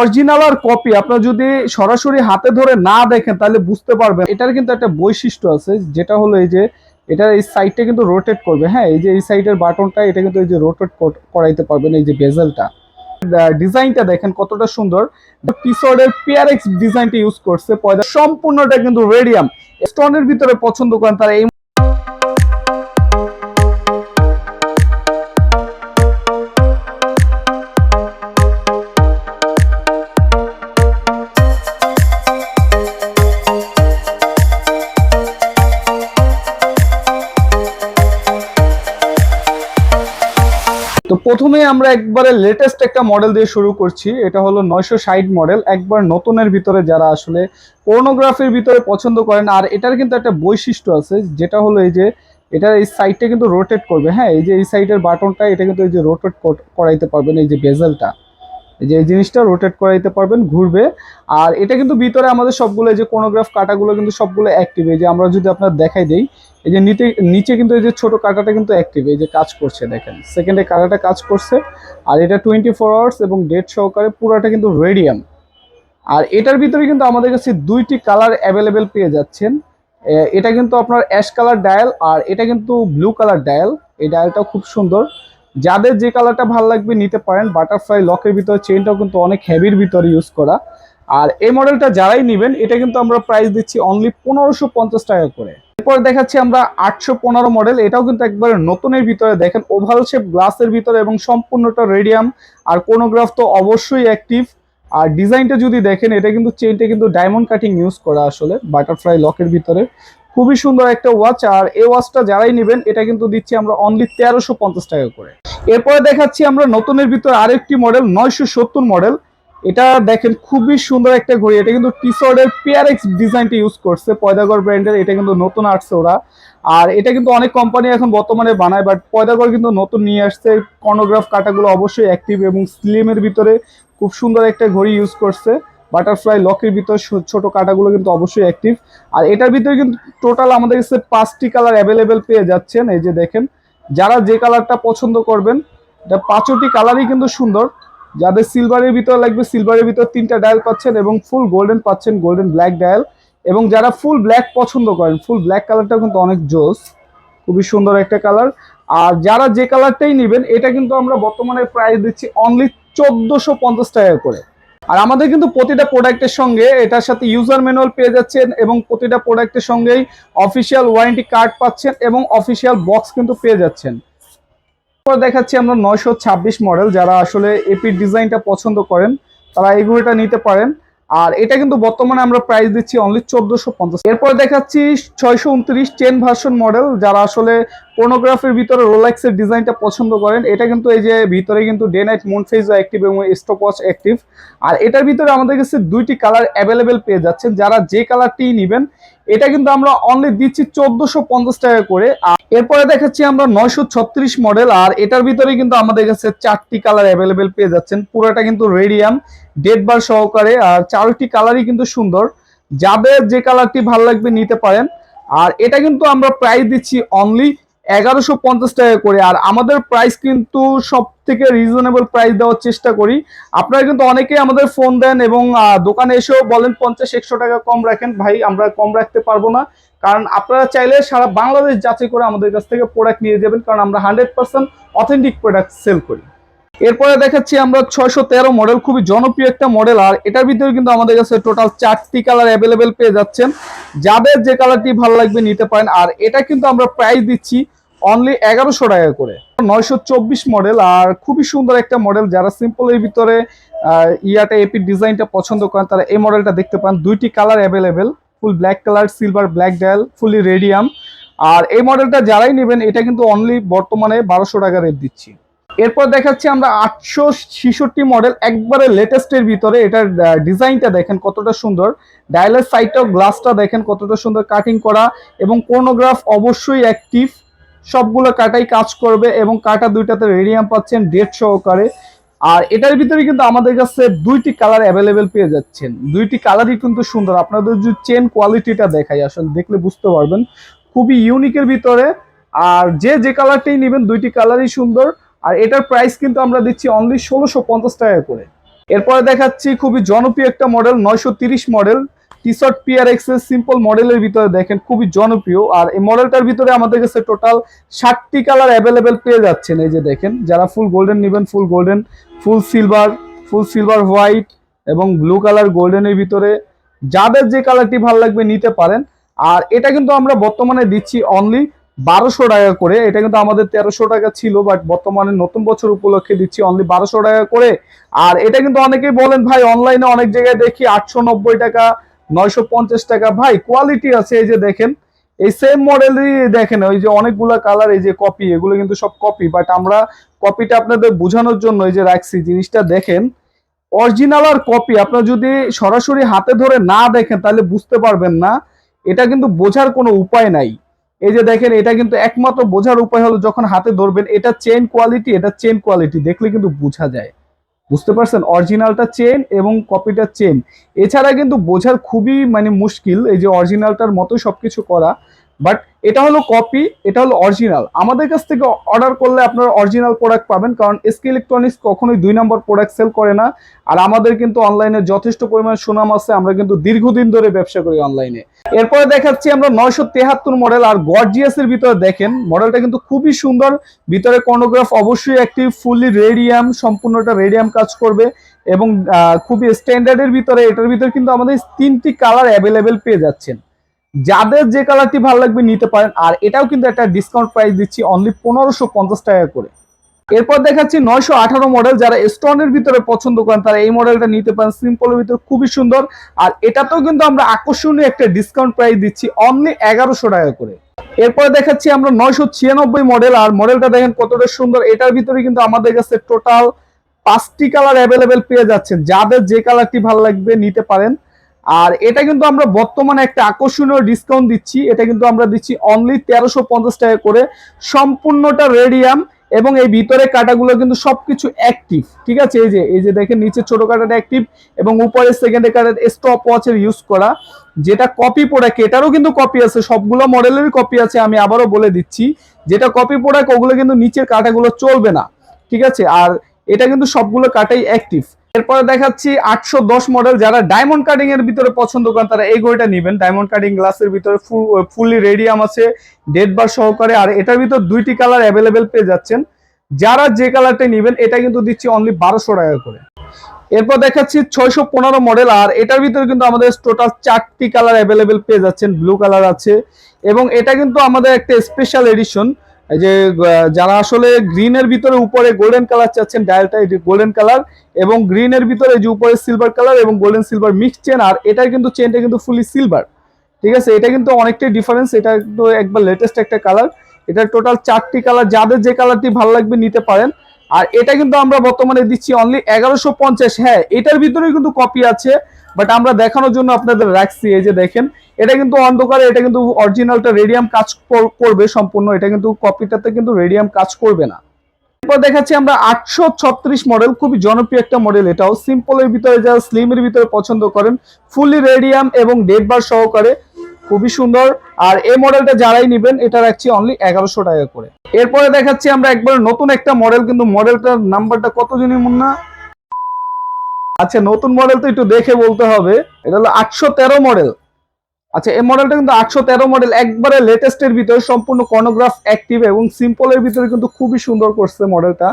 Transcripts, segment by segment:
Original আর copy আপনার যদি সরাসরি হাতে ধরে না দেখেন, তাহলে বুঝতে পারবেন। এটার কিন্তু একটা বৈশিষ্ট্য আছে, যেটা হলো এই যে এটা এই সাইডটা কিন্তু রোটেট করবে। হ্যাঁ এই যে এই সাইডের বাটনটা এটা কিন্তু এই যে রোটেট করাইতে পারবেন এই যে বেজেলটা ডিজাইনটা দেখেন কতটা সুন্দর। পিসোডের পিআরএক্স ডিজাইনটা ইউজ করছে, পয়দা সম্পূর্ণটা কিন্তু রেডিয়াম স্টোনের ভিতরে পছন্দ করেন, তারা এই প্রথমে আমরা একবারে লেটেস্ট একটা মডেল দিয়ে শুরু করছি। এটা হলো নয়শো ষাট মডেল একবার নতুনের ভিতরে যারা আসলে পর্নোগ্রাফির ভিতরে পছন্দ করেন, আর এটার কিন্তু একটা বৈশিষ্ট্য আছে, যেটা হলো এই যে এটা এই সাইডটা কিন্তু রোটেট করবে। হ্যাঁ এই যে এই সাইডের বাটনটা এটা কিন্তু এই যে রোটেট করাইতে পারবেন এই যে বেজেলটা যে এই জিনিসটা রোটেট করাইতে পারবেন, ঘুরবে। আর এটা কিন্তু ভিতরে আমাদের সবগুলো যে কোনোগ্রাফ কাটাগুলো কিন্তু সবগুলো অ্যাক্টিভ এই যে আমরা যদি আপনার দেখাই দেই, এই যে নিচে নিচে কিন্তু এই যে ছোট কাটাটা কিন্তু অ্যাক্টিভ এই যে কাজ করছে, দেখেন। সেকেন্ডে কাটাটা কাজ করছে। আর এটা টোয়েন্টি ফোর আওয়ার্স এবং ডেট সহকারে পুরোটা কিন্তু রেডিয়াম আর এটার ভিতরে কিন্তু আমাদের কাছে দুইটি কালার অ্যাভেলেবেল পেয়ে যাচ্ছেন। এটা কিন্তু আপনার অ্যাশ কালার ডায়াল আর এটা কিন্তু ব্লু কালার ডায়াল এই ডায়ালটাও খুব সুন্দর। যাদের যে কালারটা ভালো লাগবে নিতে পারেন বাটারফ্লাই লকের ভিতরে চেইনটাও কিন্তু অনেক হেভির ভিতরে ইউজ করা। আর এই মডেলটা যারাই নেবেন, এটা কিন্তু আমরা প্রাইস দিচ্ছি অনলি পনেরোশো পঞ্চাশ টাকা করে। এরপর দেখাচ্ছি আমরা আটশো পনেরো মডেল এটাও কিন্তু একবারে নতুনের ভিতরে। দেখেন ওভাল শেপ গ্লাসের ভিতরে এবং সম্পূর্ণটা রেডিয়াম আর কোনোগ্রাফ তো অবশ্যই অ্যাক্টিভ আর ডিজাইনটা যদি দেখেন, এটা কিন্তু চেইনটা কিন্তু ডায়মন্ড কাটিং ইউজ করা আসলে বাটারফ্লাই লকের ভিতরে। খুবই সুন্দর একটা ওয়াচ আর এই ওয়াচটা যারাই নেবেন, এটা কিন্তু দিচ্ছি আমরা অনলি তেরোশো পঞ্চাশ টাকা করে। এরপরে দেখাচ্ছি আমরা নতুনের ভিতরে আরেকটি মডেল নয়শো সত্তর মডেল এটা দেখেন খুবই সুন্দর একটা ঘড়ি, এটা কিন্তু টিসর্ডের পিআরএক্স ডিজাইনটা ইউজ করছে পয়দাগর ব্র্যান্ডের এটা কিন্তু নতুন আসছে ওরা। আর এটা কিন্তু অনেক কোম্পানি এখন বর্তমানে বানায় বাট পয়দাগর কিন্তু নতুন নিয়ে আসছে। কর্নোগ্রাফ কাটাগুলো অবশ্যই অ্যাক্টিভ এবং স্লিমের ভিতরে খুব সুন্দর একটা ঘড়ি ইউজ করছে। বাটারফ্লাই লকের ভিতর ছোট কাটাগুলো কিন্তু অবশ্যই অ্যাক্টিভ আর এটার ভিতরে কিন্তু টোটাল আমাদের কাছে পাঁচটি কালার অ্যাভেলেবেল পেয়ে যাচ্ছেন, এই যে দেখেন। যারা যে কালারটা পছন্দ করবেন, এটা পাঁচটি কালারই কিন্তু সুন্দর। যাদের সিলভারের ভিতর লাগবে সিলভারের ভিতর তিনটা ডায়াল পাচ্ছেন এবং ফুল গোল্ডেন পাচ্ছেন গোল্ডেন ব্ল্যাক ডায়াল এবং যারা ফুল ব্ল্যাক পছন্দ করেন ফুল ব্ল্যাক কালারটা কিন্তু অনেক জোস। খুবই সুন্দর একটা কালার আর যারা যে কালারটাই নেবেন, এটা কিন্তু আমরা বর্তমানে প্রাইস দিচ্ছি অনলি চোদ্দোশো পঞ্চাশ টাকা করে। আর আমাদের কিন্তু প্রতিটা প্রোডাক্টের সঙ্গে এটার সাথে ইউজার ম্যানুয়াল পেয়ে যাচ্ছেন এবং প্রতিটা প্রোডাক্টের সঙ্গেই অফিসিয়াল ওয়ারেন্টি কার্ড পাচ্ছেন এবং অফিসিয়াল বক্স কিন্তু পেয়ে যাচ্ছেন। তারপর দেখাচ্ছি আমরা নয়শো ছাব্বিশ মডেল যারা আসলে এপির ডিজাইনটা পছন্দ করেন, তারা ঘড়িটা নিতে পারেন। আর এটা কিন্তু বর্তমানে আমরা প্রাইস দিচ্ছি অনলি চোদ্দশো পঞ্চাশ। এরপর দেখাচ্ছি ছয়শো উনত্রিশ টেন ভার্সন মডেল যারা আসলে পর্নোগ্রাফির ভিতরে রোলাক্সের ডিজাইনটা পছন্দ করেন। এটা কিন্তু এই যে ভিতরে কিন্তু day night moon phase active এবং স্টপ ওয়াচ অ্যাক্টিভ আর এটার ভিতরে আমাদের কাছে দুইটি কালার অ্যাভেলেবেল পেয়ে যাচ্ছেন। যারা যে কালারটি নেবেন এটা কিন্তু আমরা অনলি দিচ্ছি চোদ্দশো পঞ্চাশ টাকা করে, আর এরপরে দেখাচ্ছি আমরা নয়শো ছত্রিশ মডেল আর এটার ভিতরে কিন্তু আমাদের কাছে চারটি কালার অ্যাভেলেবেল পেয়ে যাচ্ছেন। পুরোটা কিন্তু রেডিয়াম ডেড বার সহকারে, আর চারটি কালারই কিন্তু সুন্দর। যাদের যে কালারটি ভালো লাগবে নিতে পারেন। আর এটা কিন্তু আমরা প্রাইস দিচ্ছি অনলি এগারোশো পঞ্চাশ টাকা করে। আর আমাদের প্রাইস কিন্তু সব থেকে রিজনেবল প্রাইস দেওয়ার চেষ্টা করি। আপনারা কিন্তু অনেকেই আমাদের ফোন দেন এবং দোকানে এসেও বলেন পঞ্চাশ একশো টাকা কম রাখেন। ভাই, আমরা কম রাখতে পারব না। কারণ আপনারা চাইলে সারা বাংলাদেশ যাচাই করে আমাদের কাছ থেকে প্রোডাক্ট নিয়ে যাবেন। কারণ আমরা hundred percent authentic product sale করি। এরপরে দেখাচ্ছি আমরা ছয়শো তেরো মডেল খুবই জনপ্রিয় একটা মডেল আর এটার ভিতরে কিন্তু আমাদের কাছে টোটাল চারটি কালার অ্যাভেলেবেল পেয়ে যাচ্ছেন। যাদের যে কালারটি ভালো লাগবে নিতে পারেন। আর এটা কিন্তু আমরা প্রাইস দিচ্ছি অনলি এগারোশো টাকা করে। নয়শো চব্বিশ মডেল আর খুবই সুন্দর একটা মডেল যারা সিম্পলের ভিতরে ইয়াটা এপি ডিজাইনটা পছন্দ করেন, তারা এই মডেলটা দেখতে পান। দুইটি colour available full black colour silver black dial fully radium আর এই মডেলটা যারাই নেবেন, এটা কিন্তু অনলি বর্তমানে বারোশো টাকা রেট দিচ্ছি। এরপর দেখাচ্ছি আমরা আটশো ছিষট্টি মডেল একবারে লেটেস্টের ভিতরে। এটার ডিজাইনটা দেখেন কতটা সুন্দর। ডায়ালের সাইডটাও গ্লাসটা দেখেন কতটা সুন্দর কাটিং করা। এবং কোনোগ্রাফ অবশ্যই অ্যাক্টিভ সবগুলো কাটাই কাজ করবে এবং কাটা দুইটাতে রেডিয়াম পাচ্ছেন ডেট সহকারে। আর এটার ভিতরে কিন্তু আমাদের কাছে দুইটি কালার অ্যাভেলেবেল পেয়ে যাচ্ছেন। দুইটি কালারই কিন্তু সুন্দর। আপনাদের যদি চেন কোয়ালিটিটা দেখাই, আসলে দেখলে বুঝতে পারবেন। খুবই ইউনিকের ভিতরে। আর যে যে কালারটাই নেবেন, দুইটি কালারই সুন্দর। আর এটার প্রাইস কিন্তু আমরা দিচ্ছি অনলি ষোলোশো পঞ্চাশ টাকা করে। এরপরে দেখাচ্ছি খুবই জনপ্রিয় একটা মডেল নয়শো তিরিশ মডেল টি শার্ট পিআর এক্সেল সিম্পল মডেলের ভিতরে দেখেন, খুবই জনপ্রিয়। আর এই মডেলটার ভিতরে আমাদের কাছে টোটাল ষাটটি কালার অ্যাভেলেবেল পেয়ে যাচ্ছেন। এই যে দেখেন, যারা ফুল গোল্ডেন নেবেন full golden full silver full silver white এবং ব্লু কালার গোল্ডেনের ভিতরে যাদের যে কালারটি ভালো লাগবে নিতে পারেন। আর এটা কিন্তু আমরা বর্তমানে দিচ্ছি অনলি বারোশো টাকা করে। এটা কিন্তু আমাদের তেরোশো টাকা ছিল বাট বর্তমানে নতুন বছর উপলক্ষে দিচ্ছি অনলি বারোশো টাকা করে। আর এটা কিন্তু অনেকেই বলেন, ভাই অনলাইনে অনেক জায়গায় দেখি আটশো নব্বই টাকা নয়শো পঞ্চাশ টাকা। ভাই কোয়ালিটি আছে, এই যে দেখেন। এই সেম মডেলই দেখেন, ওই যে অনেকগুলো কালার এই যে কপি এগুলো কিন্তু সব কপি বাট আমরা কপিটা আপনাদের বোঝানোর জন্য এই যে রাখছি, জিনিসটা দেখেন অরিজিনাল আর কপি আপনার যদি সরাসরি হাতে ধরে না দেখেন, তাহলে বুঝতে পারবেন না। এটা কিন্তু বোঝার কোনো উপায় নাই। এই যে দেখেন, এটা কিন্তু একমাত্র বোঝার উপায় হলো যখন হাতে ধরবেন, এটা চেন কোয়ালিটি এটা চেন কোয়ালিটি দেখলে কিন্তু বোঝা যায়। বুঝতে পারছেন? অরিজিনালটা চেন এবং কপিটা চেন এছাড়া কিন্তু বোঝার খুবই মানে মুশকিল এই যে অরিজিনালটার মতো সব কিছু করা। বাট এটা হলো কপি এটা হলো অরিজিনাল আমাদের কাছ থেকে অর্ডার করলে আপনারা অরিজিনাল প্রোডাক্ট পাবেন, কারণ এসকে ইলেকট্রনিক্স কখনোই দুই নম্বর প্রোডাক্ট সেল করে না। আর আমাদের কিন্তু অনলাইনে যথেষ্ট পরিমাণ সুনাম আছে, আমরা কিন্তু দীর্ঘদিন ধরে ব্যবসা করি অনলাইনে এরপরে দেখাচ্ছি আমরা নয়শো তেহাত্তর মডেল আর গর্জিয়াস এর ভিতরে দেখেন মডেলটা কিন্তু খুবই সুন্দর। ভিতরে কর্নোগ্রাফ অবশ্যই একটি ফুললি রেডিয়াম সম্পূর্ণটা রেডিয়াম কাজ করবে। এবং খুবই স্ট্যান্ডার্ডের ভিতরে, এটার ভিতরে কিন্তু আমাদের তিনটি কালার অ্যাভেলেবেল পেয়ে যাচ্ছেন। যাদের যে কালারটি ভালো লাগবে নিতে পারেন, আর এটাও কিন্তু একটা ডিসকাউন্ট প্রাইস দিচ্ছি অনলি পনেরোশো পঞ্চাশ টাকা করে। এরপর দেখাচ্ছি নয়শো আঠারো মডেল যারা স্টোনের ভিতরে পছন্দ করেন, তারা এই মডেলটা নিতে পারেন সিম্পলের ভিতরে খুবই সুন্দর। আর এটাতেও কিন্তু আমরা আকর্ষণীয় একটা ডিসকাউন্ট প্রাইস দিচ্ছি অনলি এগারোশো টাকা করে। এরপরে দেখাচ্ছি আমরা নয়শো ছিয়ানব্বই মডেল আর মডেলটা দেখেন কতটা সুন্দর। এটার ভিতরে কিন্তু আমাদের কাছে টোটাল পাঁচটি কালার অ্যাভেলেবেল পেয়ে যাচ্ছেন। যাদের যে কালারটি ভালো লাগবে নিতে পারেন আর এটা কিন্তু আমরা বর্তমানে একটা আকর্ষণীয় ডিসকাউন্ট দিচ্ছি। এটা কিন্তু আমরা দিচ্ছি অনলি তেরোশো পঞ্চাশ টাকা করে। সম্পূর্ণটা রেডিয়াম এবং এই ভিতরে কাটাগুলো কিন্তু সবকিছু অ্যাক্টিভ ঠিক আছে? এই যে এই যে দেখেন নিচে ছোট কাটাটা অ্যাক্টিভ এবং উপরে সেকেন্ডে কাটার স্টপ ওয়াচের ইউজ করা। যেটা কপি প্রোডাক্ট এটারও কিন্তু কপি আছে, সবগুলো মডেলেরই কপি আছে, আমি আবারও বলে দিচ্ছি। যেটা কপি প্রোডাক্ট ওগুলো কিন্তু নিচের কাটাগুলো চলবে না, ঠিক আছে? আর এটা কিন্তু সবগুলো কাটাই অ্যাক্টিভ এরপরে দেখাচ্ছি আটশো দশ মডেল যারা ডায়মন্ড কাটিং এর ভিতরে পছন্দ করেন, তারা এই ঘড়িটা নেবেন। ডায়মন্ড কাটিং গ্লাসের ভিতরে ফুললি রেডিয়াম আছে ডেড বার সহকারে। আর এটার ভিতর দুইটি কালার অ্যাভেলেবেল পেয়ে যাচ্ছেন। যারা যে কালারটা নেবেন, এটা কিন্তু দিচ্ছি অনলি বারোশো টাকা করে। এরপর দেখাচ্ছি ছয়শো পনেরো মডেল আর এটার ভিতরে কিন্তু আমাদের টোটাল চারটি কালার অ্যাভেলেবেল পেয়ে যাচ্ছেন। ব্লু কালার আছে। এবং এটা কিন্তু আমাদের একটা স্পেশাল এডিশন এই যে যারা আসলে গ্রিনের ভিতরে উপরে গোল্ডেন কালার চাচ্ছেন ডায়ালটা এটি গোল্ডেন কালার এবং গ্রিনের ভিতরে যে উপরে সিলভার কালার এবং গোল্ডেন সিলভার মিক্স চেন আর এটার কিন্তু চেনটা কিন্তু ফুলি সিলভার ঠিক আছে? এটা কিন্তু অনেকটাই ডিফারেন্স এটা কিন্তু একবার লেটেস্ট একটা কালার এটা টোটাল চারটি কালার যাদের যে কালারটি ভালো লাগবে নিতে পারেন আর এটা কিন্তু আমরা বর্তমানে দিচ্ছি অনলি এগারোশো পঞ্চাশ। হ্যাঁ এটার ভিতরে কিন্তু কপি আছে বাট আমরা দেখানোর জন্য আপনাদের রাখছি, এই যে দেখেন, এটা কিন্তু অন্ধকারে, এটা কিন্তু অরিজিনালটা রেডিয়াম কাজ কর- করবে সম্পূর্ণ, এটা কিন্তু কপিটাতে কিন্তু রেডিয়াম কাজ করবে না। এরপর দেখাচ্ছি আমরা আটশো ছত্রিশ মডেল খুবই জনপ্রিয় একটা মডেল এটাও। সিম্পলের ভিতরে যারা স্লিমের ভিতরে পছন্দ করেন ফুলি রেডিয়াম এবং ডেড বার সহকারে খুবই সুন্দর। আর এই মডেলটা যারাই নেবেন, এটা রাখছি অনলি এগারোশো টাকা করে। এরপরে দেখাচ্ছি আমরা একবার নতুন একটা মডেল কিন্তু মডেলটার নাম্বারটা কত মুন্না? আচ্ছা নতুন মডেল তো একটু দেখে বলতে হবে। এটা হলো আটশো তেরো মডেল আচ্ছা এই মডেলটা কিন্তু আটশো তেরো মডেল একবারে লেটেস্টের ভিতরে সম্পূর্ণ কর্নোগ্রাফ অ্যাক্টিভ এবং সিম্পলের ভিতরে কিন্তু খুবই সুন্দর করছে মডেলটা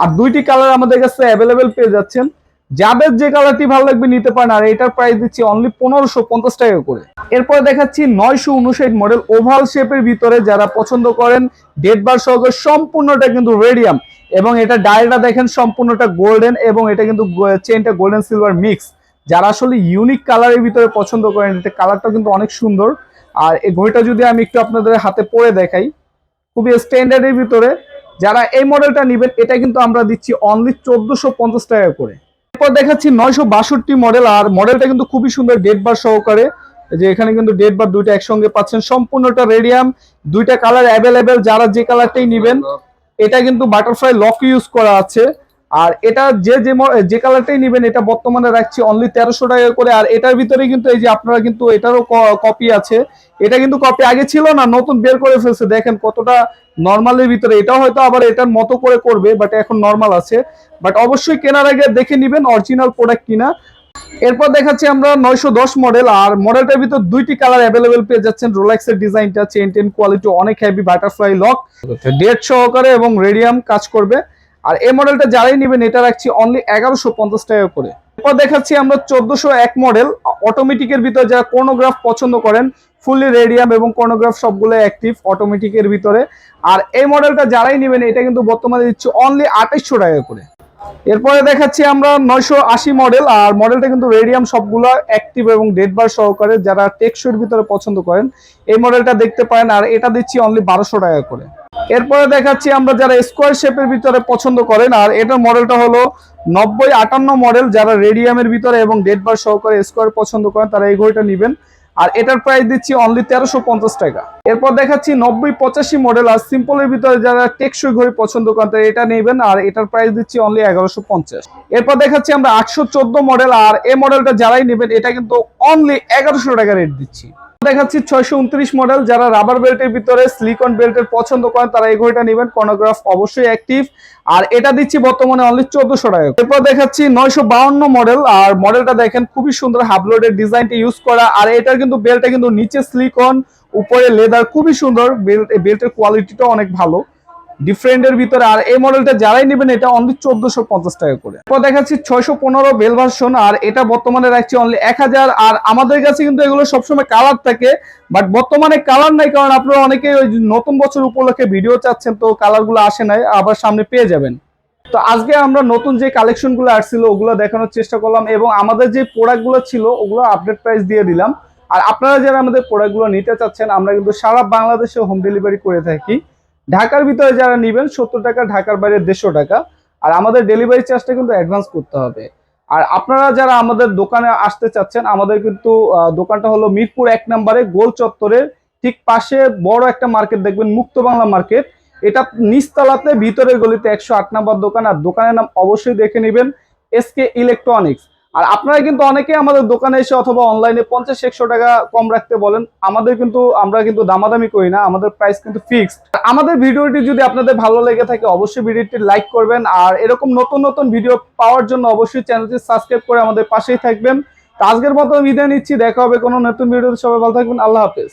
আর দুইটি কালার আমাদের কাছে অ্যাভেলেবেল পেয়ে যাচ্ছেন। যাদের যে কালারটি ভালো লাগবে নিতে পারেন, আর এটার প্রাইস দিচ্ছি অনলি পনেরোশো পঞ্চাশ টাকা করে। এরপরে দেখাচ্ছি নয়শো উনষাট মডেল ওভাল শেপের ভিতরে যারা পছন্দ করেন ডেড বার সহকারে সম্পূর্ণটা কিন্তু রেডিয়াম এবং এটা ডায়ালটা দেখেন সম্পূর্ণটা গোল্ডেন এবং এটা কিন্তু চেনটা গোল্ডেন সিলভার মিক্স যারা আসলে ইউনিক কালারের ভিতরে পছন্দ করেন এটা কালারটা কিন্তু অনেক সুন্দর। আর এই ঘড়িটা যদি আমি একটু আপনাদের হাতে পরে দেখাই, খুবই স্ট্যান্ডার্ডের ভিতরে, যারা এই মডেলটা নেবেন, এটা কিন্তু আমরা দিচ্ছি অনলি চোদ্দশো পঞ্চাশ টাকা করে। এরপর দেখাচ্ছি নয়শো বাষট্টি মডেল আর মডেলটা কিন্তু খুবই সুন্দর ডেট বার সহকারে। যে এখানে কিন্তু ডেট বার দুইটা একসঙ্গে পাচ্ছেন। সম্পূর্ণটা রেডিয়াম দুইটা কালার অ্যাভেলেবেল যারা যে কালারটাই নেবেন এটা কিন্তু বাটারফ্লাই লক ইউজ করা আছে। আর এটা যে যে যে কালারটাই নেবেন এটা বর্তমানে রাখছি অনলি তেরোশো টাকা করে। আর এটার ভিতরে কিন্তু এই যে আপনারা কিন্তু এটারও কপি আছে। এটা কিন্তু কপি আগে ছিল না নতুন বের করে ফেলছে। দেখেন কতটা নর্মালের ভিতরে। এটা হয়তো আবার এটার মতো করে করবে বাট এখন নর্মাল আছে। বাট অবশ্যই কেনার আগে দেখে নেবেন অরিজিনাল প্রোডাক্ট কিনা। এরপর দেখাচ্ছি আমরা নয়শো দশ মডেল আর মডেলটার ভিতর দুইটি কালার অ্যাভেলেবেল পেয়ে যাচ্ছেন। রোলেক্স এর ডিজাইনটা চেন টেন কোয়ালিটি অনেক হ্যাভি বাটারফ্লাই লক ডেট সহকারে এবং রেডিয়াম কাজ করবে। আর এই মডেলটা যারাই নেবেন, এটা রাখছি অনলি এগারোশো পঞ্চাশ টাকা করে। এরপর দেখাচ্ছি আমরা চোদ্দশো এক মডেল অটোমেটিকের ভিতরে যারা কর্নোগ্রাফ পছন্দ করেন ফুললি রেডিয়াম এবং কর্নোগ্রাফ সবগুলো অ্যাক্টিভ অটোমেটিকের ভিতরে। আর এই মডেলটা যারাই নেবেন, এটা কিন্তু বর্তমানে দিচ্ছি অনলি আঠাইশশো টাকা করে। এরপরে দেখাচ্ছি আমরা নয়শো আশি মডেল আর মডেলটা কিন্তু রেডিয়াম সবগুলো অ্যাক্টিভ এবং ডেড বার সহকারে যারা টেকসইর ভিতরে পছন্দ করেন, এই মডেলটা দেখতে পারেন, আর এটা দিচ্ছি অনলি বারোশো টাকা করে। এরপরে দেখাচ্ছি আমরা যারা স্কোয়ার শেপের ভিতরে পছন্দ করেন, আর এটার মডেলটা হলো নব্বই আটান্ন মডেল যারা রেডিয়ামের ভিতরে এবং ডেড বার সহকারে স্কোয়ার পছন্দ করেন, তারা এই ঘড়িটা নেবেন। আর এটার প্রাইস দিচ্ছি অনলি তেরোশো পঞ্চাশ টাকা। এরপর দেখাচ্ছি নব্বই পঁচাশি মডেল আর সিম্পলের ভিতরে যারা টেকসই ঘড়ি পছন্দ করেন, তারা এটা নেবেন, আর এটার প্রাইস দিচ্ছি অনলি এগারোশো পঞ্চাশ। এরপর দেখাচ্ছি আমরা আটশো চোদ্দ মডেল আর এ মডেলটা যারাই নেবেন, এটা কিন্তু অনলি এগারোশো টাকা রেট দিচ্ছি। দেখাচ্ছি ছয়শো উনত্রিশ মডেল যারা রাবার বেল্টের ভিতরে স্লিকন বেল্টের পছন্দ করেন, তারা এই ঘড়িটা নেবেন। কর্নোগ্রাফ অবশ্যই অ্যাক্টিভ আর এটা দিচ্ছি বর্তমানে অনলি চোদ্দশো টাকা। এরপর দেখাচ্ছি নয়শো মডেল আর মডেলটা দেখেন, খুবই সুন্দর হাবলোডের ডিজাইনটি ইউজ করা। আর এটার কিন্তু বেল্টটা কিন্তু নিচে সিলিকন উপরে লেদার খুবই সুন্দর। বেল্ট বেল্টের কোয়ালিটিটা অনেক ভালো। ডিফারেন্টের ভিতরে আর এই মডেলটা যারাই নেবেন, এটা অনলি চোদ্দশো পঞ্চাশ টাকা করে। এরপর দেখাচ্ছি ছয়শো পনেরো বেল ভার্সন আর এটা বর্তমানে রাখছি অনলি এক হাজার। আর আমাদের কাছে কিন্তু এগুলো সবসময় কালার থাকে বাট বর্তমানে কালার নাই, কারণ আপনারা অনেকে ওই নতুন বছর উপলক্ষে ভিডিও চাচ্ছেন, তো কালারগুলো আসে নাই, আবার সামনে পেয়ে যাবেন। তো আজকে আমরা নতুন যে কালেকশনগুলো আসছিল, ওগুলো দেখানোর চেষ্টা করলাম, এবং আমাদের যে প্রোডাক্টগুলো ছিল, ওগুলো আপডেট প্রাইস দিয়ে দিলাম। আর আপনারা যারা আমাদের প্রোডাক্টগুলো নিতে চাচ্ছেন, আমরা কিন্তু সারা বাংলাদেশে হোম ডেলিভারি করে থাকি। ঢাকার ভিতরে যারা নেবেন, সত্তর টাকা, ঢাকার বাইরে দেড়শো টাকা। আর আমাদের ডেলিভারি চার্জটা কিন্তু অ্যাডভান্স করতে হবে। আর আপনারা যারা আমাদের দোকানে আসতে চাচ্ছেন, আমাদের কিন্তু দোকানটা হলো মিরপুর এক নম্বরে, গোল চত্বরের ঠিক পাশে বড় একটা মার্কেট দেখবেন, মুক্ত বাংলা মার্কেট এটা নিচতলাতে, ভিতরের গলিতে একশো আট নম্বর দোকান। আর দোকানের নাম অবশ্যই দেখে নেবেন এসকে ইলেকট্রনিক্স আর আপনারা কিন্তু অনেকে আমাদের দোকানে এসে অথবা অনলাইনে পঞ্চাশ, একশো টাকা কম রাখতে বলেন। আমাদের কিন্তু, আমরা কিন্তু দামাদামি করি না, আমাদের প্রাইস কিন্তু ফিক্সড আমাদের ভিডিওটি যদি আপনাদের ভালো লেগে থাকে, অবশ্যই ভিডিওটি লাইক করবেন। আর এরকম নতুন নতুন ভিডিও পাওয়ার জন্য অবশ্যই চ্যানেলটি সাবস্ক্রাইব করে আমাদের পাশেই থাকবেন। আজকের মতো বিদায় নিচ্ছি, দেখা হবে কোনো নতুন ভিডিওতে সবাই ভালো থাকবেন, আল্লাহ হাফেজ।